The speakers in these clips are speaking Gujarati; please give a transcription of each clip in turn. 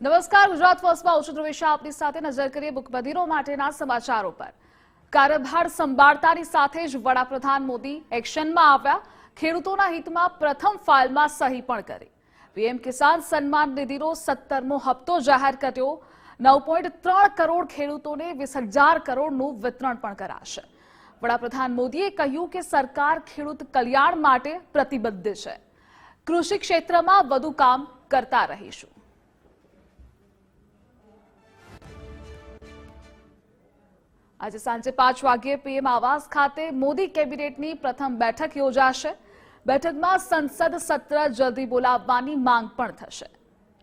નમસ્કાર, ગુજરાત ફર્સ્ટમાં હું વિશે આપની સાથે નજર કરીએ બુકબદીરો માટેના સમાચારો પર. કાર્યભાર સંભાળતાની સાથે જ વડાપ્રધાન મોદી એક્શનમાં આવ્યા. ખેડૂતોના હિતમાં પ્રથમ ફાઇલમાં સહી પણ કરી. પીએમ કિસાન સન્માન નિધિનો સત્તરમો હપ્તો જાહેર કર્યો. નવ પોઈન્ટ ત્રણ કરોડ ખેડૂતોને વીસ હજાર કરોડનું વિતરણ પણ કરાશે. વડાપ્રધાન મોદીએ કહ્યું કે સરકાર ખેડૂત કલ્યાણ માટે પ્રતિબદ્ધ છે. કૃષિ ક્ષેત્રમાં વધુ કામ કરતા રહીશું. આજે સાંજે પાંચ વાગ્યે પીએમ આવાસ ખાતે મોદી કેબિનેટની પ્રથમ બેઠક યોજાશે. બેઠકમાં સંસદ સત્ર જલ્દી બોલાવવાની માંગ પણ થશે.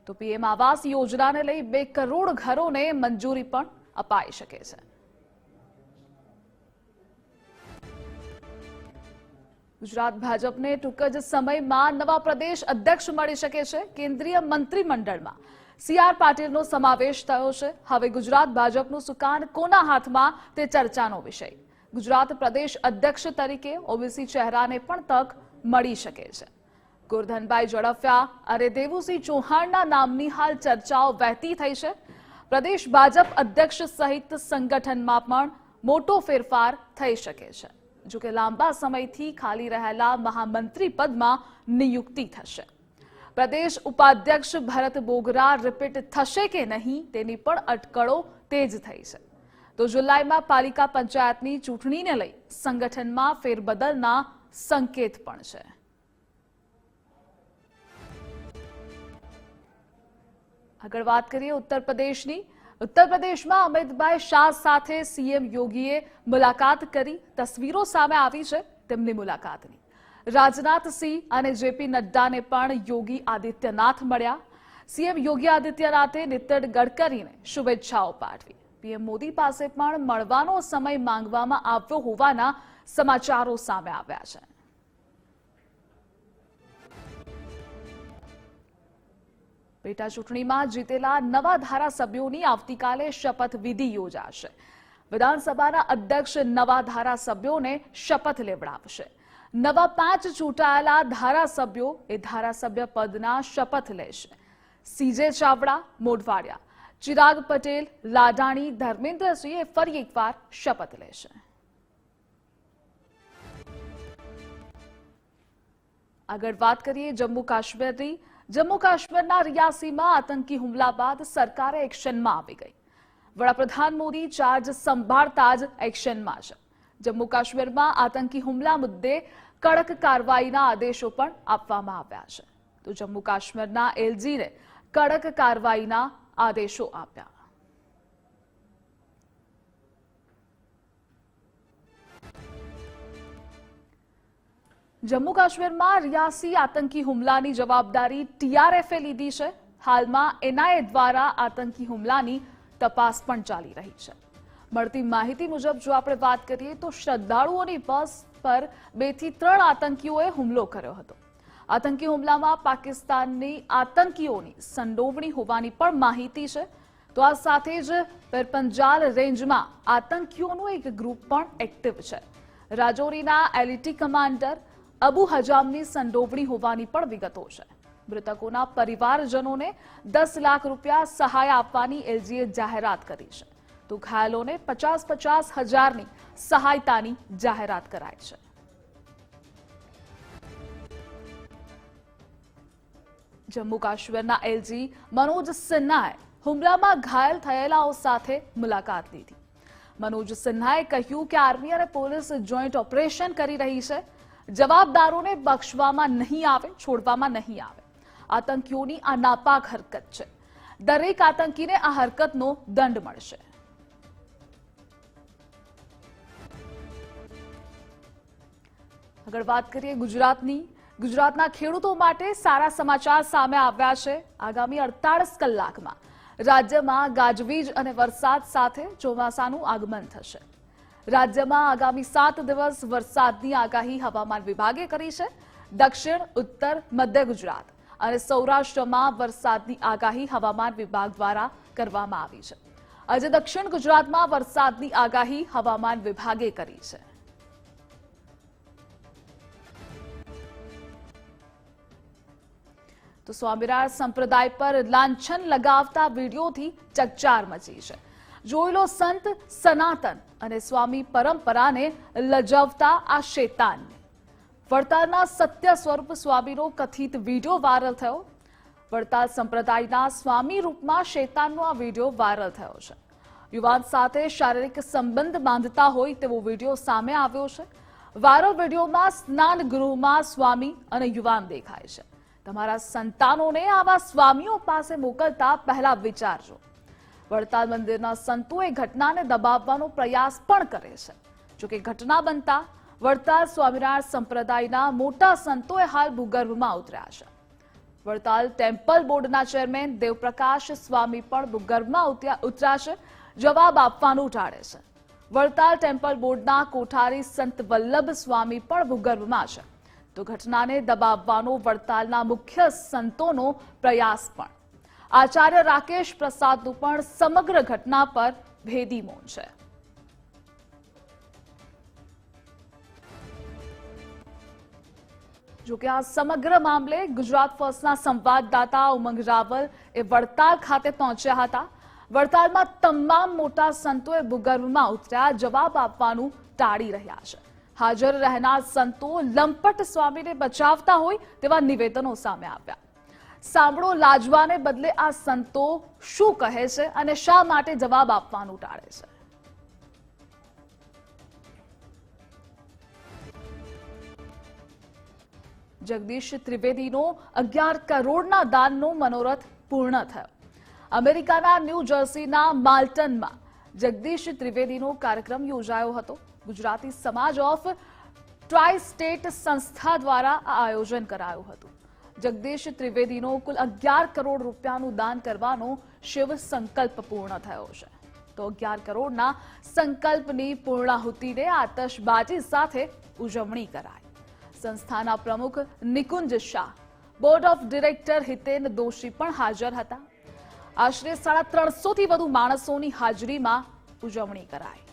તો પીએમ આવાસ યોજનાને લઈ બે કરોડ ઘરોને મંજૂરી પણ અપાઈ શકે છે. ગુજરાત ભાજપને ટૂંક જ સમયમાં નવા પ્રદેશ અધ્યક્ષ મળી શકે છે. કેન્દ્રીય મંત્રીમંડળમાં સી આર પાટીલનો સમાવેશ થયો છે. હવે ગુજરાત ભાજપનું સુકાન કોના હાથમાં તે ચર્ચાનો વિષય. ગુજરાત પ્રદેશ અધ્યક્ષ તરીકે ઓબીસી ચહેરાને પણ તક મળી શકે છે. ગોરધનભાઈ ઝડફિયા અને દેવુસિંહ ચૌહાણના નામની હાલ ચર્ચાઓ વહેતી થઈ છે. પ્રદેશ ભાજપ અધ્યક્ષ સહિત સંગઠનમાં પણ મોટો ફેરફાર થઈ શકે છે. જોકે લાંબા સમયથી ખાલી રહેલા મહામંત્રી પદમાં નિયુક્તિ થશે. પ્રદેશ ઉપાધ્યક્ષ ભરત બોગરા રિપીટ થશે કે નહીં તેની પણ અટકળો તેજ થઈ છે. તો જુલાઈમાં પાલિકા પંચાયતની ચૂંટણીને લઈ સંગઠનમાં ફેરબદલના સંકેત પણ છે. આગળ વાત કરીએ ઉત્તર પ્રદેશની. ઉત્તર પ્રદેશમાં અમિતભાઈ શાહ સાથે સીએમ યોગીએ મુલાકાત કરી. તસવીરો સામે આવી છે તેમની મુલાકાતની. રાજનાથસિંહ અને જેપી નડ્ડાને પણ યોગી આદિત્યનાથ મળ્યા. સીએમ યોગી આદિત્યનાથે નીતિન ગડકરીને શુભેચ્છાઓ પાઠવી. પીએમ મોદી પાસે પણ મળવાનો સમય માંગવામાં આવ્યો હોવાના સમાચારો સામે આવ્યા છે. પેટા ચૂંટણીમાં જીતેલા નવા ધારાસભ્યોની આવતીકાલે શપથવિધિ યોજાશે. વિધાનસભાના અધ્યક્ષ નવા ધારાસભ્યોને શપથ લેવડાવશે. નવા પાંચ ચૂંટાયેલા ધારાસભ્યો એ ધારાસભ્ય પદના શપથ લેશે. સીજે ચાવડા, મોઢવાડિયા. ચિરાગ પટેલ, લાડાણી, ધર્મેન્દ્રસિંહે ફરી એકવાર શપથ લેશે. આગળ વાત કરીએ જમ્મુ કાશ્મીરની. જમ્મુ કાશ્મીરના રિયાસીમાં આતંકી હુમલા બાદ સરકારે એક્શનમાં આવી ગઈ. વડાપ્રધાન મોદી ચાર્જ સંભાળતા જ એક્શનમાં છે. જમ્મુ કાશ્મીરમાં આતંકી હુમલા મુદ્દે કડક કાર્યવાહીના આદેશો પણ આપવામાં આવ્યા છે. તો જમ્મુ કાશ્મીરના એલજીને કડક કાર્યવાહીના આદેશો આપ્યા. જમ્મુ કાશ્મીરમાં રિયાસી આતંકી હુમલાની જવાબદારી ટીઆરએફે લીધી છે. હાલમાં એનઆઈએ દ્વારા આતંકી હુમલાની તપાસ પણ ચાલી રહી છે. મળતી માહિતી મુજબ જો આપણે વાત કરીએ તો શ્રદ્ધાળુઓની બસ પર બેથી ત્રણ આતંકીઓએ હુમલો કર્યો હતો. આતંકી હુમલામાં પાકિસ્તાનની આતંકીઓની સંડોવણી હોવાની પણ માહિતી છે. તો આ સાથે જ પેરપંજાલ રેન્જમાં આતંકીઓનું એક ગ્રુપ પણ એક્ટિવ છે. રાજૌરીના એલઈટી કમાન્ડર અબુ હજામની સંડોવણી હોવાની પણ વિગતો છે. મૃતકોના પરિવારજનોને દસ લાખ રૂપિયા સહાય આપવાની એલજીએ જાહેરાત કરી છે. તો ઘાયલોને પચાસ પચાસ હજારની સહાયતાની જાહેરાત કરાઈ છે. જમ્મુ કાશ્મીરના એલજી મનોજ સિન્હાએ હુમલામાં ઘાયલ થયેલાઓ સાથે મુલાકાત લીધી. મનોજ સિન્હાએ કહ્યું કે આર્મી અને પોલીસ જોઈન્ટ ઓપરેશન કરી રહી છે. જવાબદારોને બક્ષવામાં નહીં આવે, છોડવામાં નહીં આવે. આતંકીઓની આ નાપાક હરકત છે. દરેક આતંકીને આ હરકતનો દંડ મળશે. આગળ વાત કરીએ ગુજરાતની. ગુજરાતના ખેડૂતો માટે સારા સમાચાર સામે આવ્યા છે. આગામી અડતાળીસ કલાકમાં રાજ્યમાં ગાજવીજ અને વરસાદ સાથે ચોમાસાનું આગમન થશે. રાજ્યમાં આગામી સાત દિવસ વરસાદની આગાહી હવામાન વિભાગે કરી છે. દક્ષિણ, ઉત્તર, મધ્ય ગુજરાત અને સૌરાષ્ટ્રમાં વરસાદની આગાહી હવામાન વિભાગ દ્વારા કરવામાં આવી છે. આજે દક્ષિણ ગુજરાતમાં વરસાદની આગાહી હવામાન વિભાગે કરી છે. તો સ્વામિનારાયણ સંપ્રદાય પર લાંછન લગાવતા વિડીયોથી ચકચાર મચી છે. જોયેલો સંત, સનાતન અને સ્વામી પરંપરાને લજવતા આ શેતાનને વડતાલના સત્ય સ્વરૂપ સ્વામીનો કથિત વીડિયો વાયરલ થયો. વડતાલ સંપ્રદાયના સ્વામી રૂપમાં શેતાનનો આ વીડિયો વાયરલ થયો છે. યુવાન સાથે શારીરિક સંબંધ બાંધતા હોય તેવો વીડિયો સામે આવ્યો છે. વાયરલ વિડીયોમાં સ્નાન ગૃહમાં સ્વામી અને યુવાન દેખાય છે. તમારા સંતાનોને આવા સ્વામીઓ પાસે મોકલતા પહેલા વિચારજો. વડતાલ મંદિરના સંતોએ ઘટનાને દબાવવાનો પ્રયાસ પણ કરે છે. જોકે ઘટના બનતા વડતાલ સ્વામિનારાયણ સંપ્રદાયના મોટા સંતોએ હાલ ભૂગર્ભમાં ઉતર્યા છે. વડતાલ ટેમ્પલ બોર્ડના ચેરમેન દેવપ્રકાશ સ્વામી પણ ભૂગર્ભમાં ઉતર્યા છે, જવાબ આપવાનું ટાળે છે. વડતાલ ટેમ્પલ બોર્ડના કોઠારી સંત વલ્લભ સ્વામી પણ ભૂગર્ભમાં છે. તો ઘટનાને દબાવવાનો વડતાલના મુખ્ય સંતોનો પ્રયાસ પણ. આચાર્ય રાકેશ પ્રસાદનું પણ સમગ્ર ઘટના પર ભેદી મૌન છે. જોકે આ સમગ્ર મામલે ગુજરાત ફર્સ્ટના સંવાદદાતા ઉમંગ રાવલ એ વડતાલ ખાતે પહોંચ્યા હતા. વડતાલમાં તમામ મોટા સંતોએ ભૂગર્ભમાં ઉતર્યા, જવાબ આપવાનું ટાળી રહ્યા છે. હાજર રહેનાર સંતો લંપટ સ્વામીને બચાવતા હોય તેવા નિવેદનો સામે આવ્યા. સાંભળો લાજવાને બદલે આ સંતો શું કહે છે અને શા માટે જવાબ આપવાનું ટાળે છે. જગદીશ ત્રિવેદીનો અગિયાર કરોડના દાનનો મનોરથ પૂર્ણ થયો. અમેરિકાના ન્યૂ જર્સીના માલ્ટનમાં જગદીશ ત્રિવેદીનો કાર્યક્રમ યોજાયો હતો. ગુજરાતી સમાજ ઓફ ટ્રાય સ્ટેટ સંસ્થા દ્વારા આ આયોજન કરાયું હતું. જગદીશ ત્રિવેદીનો કુલ અગિયાર કરોડ રૂપિયાનું દાન કરવાનો શિવ સંકલ્પ પૂર્ણ થયો છે. તો અગિયાર કરોડના સંકલ્પની પૂર્ણાહુતિને આતશબાજી સાથે ઉજવણી કરાઈ. સંસ્થાના પ્રમુખ Nikunj Shah, board of director Hiten Doshi પણ હાજર હતા. આશરે સાડા ત્રણસોથી વધુ માણસોની હાજરીમાં ઉજવણી કરાઈ.